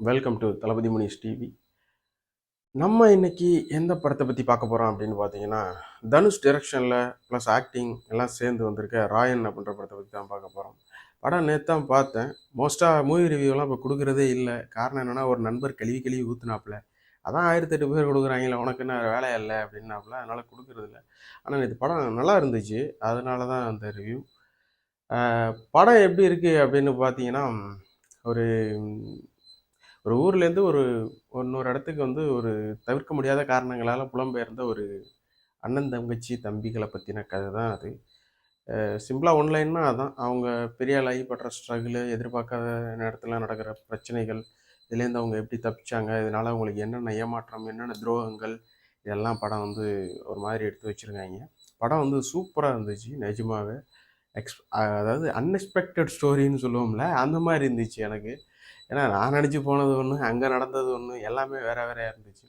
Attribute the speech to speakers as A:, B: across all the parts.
A: Welcome to Thalapathy Munish TV நம்ம இன்னைக்கு எந்த படத்தை பற்றி பார்க்க போகிறோம் அப்படின்னு பார்த்தீங்கன்னா தனுஷ் டிரெக்ஷனில் ப்ளஸ் ஆக்டிங் எல்லாம் சேர்ந்து வந்திருக்க ராயன் அப்படின்ற படத்தை பற்றி தான் பார்க்க போகிறோம் படம் நேற்று தான் பார்த்தேன் மோஸ்ட்டாக மூவி ரிவ்யூலாம் இப்போ கொடுக்குறதே இல்லை. காரணம் என்னென்னா ஒரு நண்பர் கழுவி கழுவி ஊற்றுனாப்புல அதான் ஆயிரத்தெட்டு பேர் கொடுக்குறாங்களே உனக்கு என்ன வேலை இல்லை அப்படின்னாப்புல அதனால் கொடுக்குறதில்ல. ஆனால் இது படம் நல்லா இருந்துச்சு. அதனால தான் அந்த ரிவ்யூ படம் எப்படி இருக்குது அப்படின்னு பார்த்தீங்கன்னா ஒரு ஒரு ஊர்லேருந்து ஒரு இன்னொரு இடத்துக்கு வந்து ஒரு தவிர்க்க முடியாத காரணங்களால் புலம்பெயர்ந்த ஒரு அண்ணன் தங்கச்சி தம்பிகளை பற்றின கதை தான் அது. சிம்பிளாக ஒன்லைன்னா அதான். அவங்க பெரிய ஆளாகி படுற ஸ்ட்ரகிள் எதிர்பார்க்காத நேரத்தில் நடக்கிற பிரச்சனைகள் இதுலேருந்து அவங்க எப்படி தப்பிச்சாங்க இதனால் அவங்களுக்கு என்னென்ன ஏமாற்றம் என்னென்ன துரோகங்கள் இதெல்லாம் படம் வந்து ஒரு மாதிரி எடுத்து வச்சுருக்காங்க. படம் வந்து சூப்பராக இருந்துச்சு நிஜமாகவே எக்ஸ் அதாவது அன்எக்ஸ்பெக்டட் ஸ்டோரின்னு சொல்லுவோம்ல அந்த மாதிரி இருந்துச்சு எனக்கு. ஏன்னா நான் நடிச்சு போனது ஒன்று அங்கே நடந்தது ஒன்று எல்லாமே வேற வேறையாக இருந்துச்சு.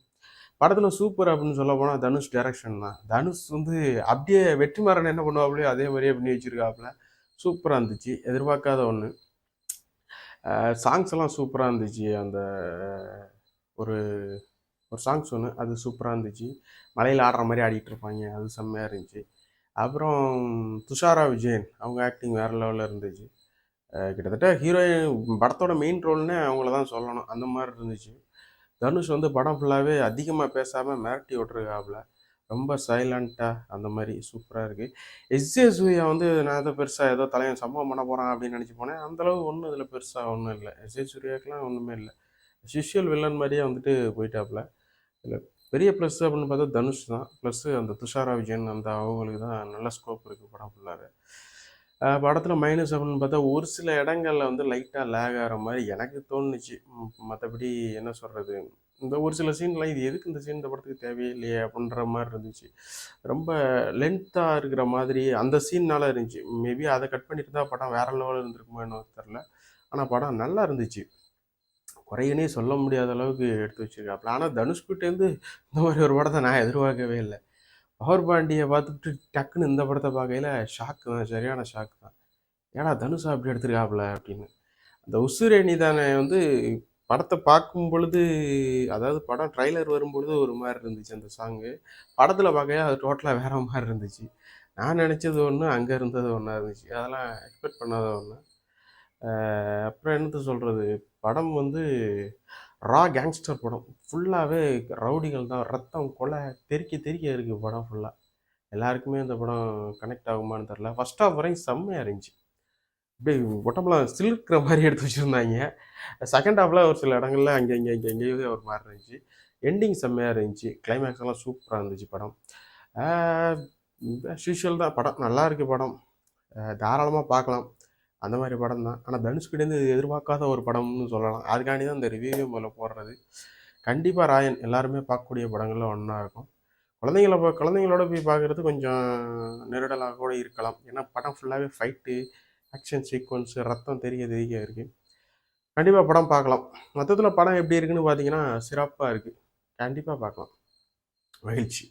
A: படத்தில் சூப்பர் அப்படின்னு சொல்ல போனால் தனுஷ் டேரக்ஷன் தான். தனுஷ் வந்து அப்படியே வெற்றிமாறன் என்ன பண்ணுவாப்லையோ அதே மாதிரியே பண்ணி வச்சுருக்காப்புல. சூப்பராக இருந்துச்சு. எதிர்பார்க்காத ஒன்று சாங்ஸ் எல்லாம் சூப்பராக இருந்துச்சு. அந்த ஒரு ஒரு சாங்ஸ் ஒன்று அது சூப்பராக இருந்துச்சு. மலையில் ஆடுற மாதிரி ஆடிட்டு இருப்பாங்க. அது செம்மையாக இருந்துச்சு. அப்புறம் துஷாரா விஜயன் அவங்க ஆக்டிங் வேறு லெவலில் இருந்துச்சு. கிட்டத்தட்ட ஹீரோயின் படத்தோட மெயின் ரோல்னே அவங்கள தான் சொல்லணும். அந்த மாதிரி இருந்துச்சு. தனுஷ் வந்து படம் ஃபுல்லாகவே அதிகமாக பேசாமல் மிரட்டி விட்ருக்காப்புல ரொம்ப சைலண்ட்டாக அந்த மாதிரி சூப்பராக இருக்குது எஸ்ஜே சூர்யா வந்து நான் ஏதோ பெருசாக ஏதோ தலைவன் சம்பவம் பண்ண போகிறான் அப்படின்னு நினச்சி போனேன். அந்தளவு ஒன்றும் இதில் பெருசாக ஒன்றும் இல்லை. எஸ்ஜே சூர்யாக்கெலாம் ஒன்றுமே இல்லை. சிஷியல் வில்லன் மாதிரியே வந்துட்டு போயிட்டாப்புல இல்லை பெரிய ப்ளஸ் அப்படின்னு பார்த்தா தனுஷ் தான். ப்ளஸ்ஸு அந்த துஷாரா விஜயன் அந்த அவங்களுக்கு தான் நல்ல ஸ்கோப் இருக்குது படம் ஃபுல்லாகவே படத்தில் மைனஸ் அப்படின்னு பார்த்தா ஒரு சில இடங்களில் வந்து லைட்டாக லேக் ஆகிற மாதிரி எனக்கு தோணுச்சு. மற்றபடி என்ன சொல்கிறது இந்த ஒரு சில சீன்லாம் இது எதுக்கு இந்த சீன் இந்த படத்துக்கு தேவையில்லையே அப்படின்ற மாதிரி இருந்துச்சு. ரொம்ப லென்த்தாக இருக்கிற மாதிரி அந்த சீன்னால இருந்துச்சு. மேபி அதை கட் பண்ணிட்டு தான் படம் வேற லெவலில் இருந்திருக்குமோ என்ன தெரில ஆனால் படம் நல்லா இருந்துச்சு. குறையனே சொல்ல முடியாத அளவுக்கு எடுத்து வச்சுருக்காப்புல ஆனால் தனுஷ்கிட்டேருந்து இந்த மாதிரி ஒரு படத்தை நான் எதிர்பார்க்கவே இல்லை. பவர் பாண்டியை பார்த்துட்டு டக்குன்னு இந்த படத்தை பார்க்கையில் ஷாக்கு தான் சரியான ஷாக்கு தான். ஏன்னா தனுஷா அப்படி எடுத்திருக்காப்புல? அப்படின்னு. அந்த உசுரேணி தானே வந்து படத்தை பார்க்கும் பொழுது அதாவது படம் ட்ரைலர் வரும்பொழுது ஒரு மாதிரி இருந்துச்சு அந்த சாங்கு படத்தில் பார்க்கையா அது டோட்டலாக வேற மாதிரி இருந்துச்சு. நான் நினச்சது ஒன்று அங்கே இருந்தது ஒன்றா இருந்துச்சு. அதெல்லாம் எக்ஸ்பெக்ட் பண்ணாத ஒன்று அப்புறம் என்னத்த சொல்கிறது படம் வந்து ரா கேங்ஸ்டர் படம். ஃபுல்லாகவே ரவுடிகள் தான். ரத்தம் கொலை தெறிக்க தெறிக்க இருக்குது படம் ஃபுல்லாக எல்லாருக்குமே இந்த படம் கனெக்ட் ஆகுமான்னு தெரில ஃபஸ்ட் ஆஃப் வரையும் செம்மையாக இருந்துச்சு. இப்படி உடம்புலாம் சிலுக்கிற மாதிரி எடுத்து வச்சுருந்தாங்க. செகண்ட் ஹாஃபில் ஒரு சில இடங்கள்ல அங்கே இங்கே இங்கே எங்கேயோ ஒரு மாதிரி இருந்துச்சு. எண்டிங் செம்மையாக இருந்துச்சு. கிளைமேக்ஸ் எல்லாம் சூப்பராக இருந்துச்சு படம். ஷூஷுவல் தான் படம். நல்லா இருக்குது படம். தாராளமாக பார்க்கலாம். அந்த மாதிரி படம் தான். ஆனால் தனுஷ்கிட்டேருந்து எதிர்பார்க்காத ஒரு படம்னு சொல்லலாம். அதுக்காண்டி தான் இந்த ரிவ்யூ முதல்ல போடுறது. கண்டிப்பாக ராயன் எல்லாருமே பார்க்கக்கூடிய படங்களில் ஒன்றா இருக்கும். குழந்தைங்கள பா குழந்தைங்களோட போய் பார்க்குறது கொஞ்சம் நெருடலாக கூட இருக்கலாம். ஏன்னா படம் ஃபுல்லாகவே ஃபைட்டு ஆக்ஷன் சீக்வன்ஸ் ரத்தம் தெரிய தெரிய இருக்குது கண்டிப்பாக படம் பார்க்கலாம். மொத்தத்தில் படம் எப்படி இருக்குன்னு பார்த்தீங்கன்னா சிறப்பாக இருக்குது கண்டிப்பாக பார்க்கலாம். மகிழ்ச்சி.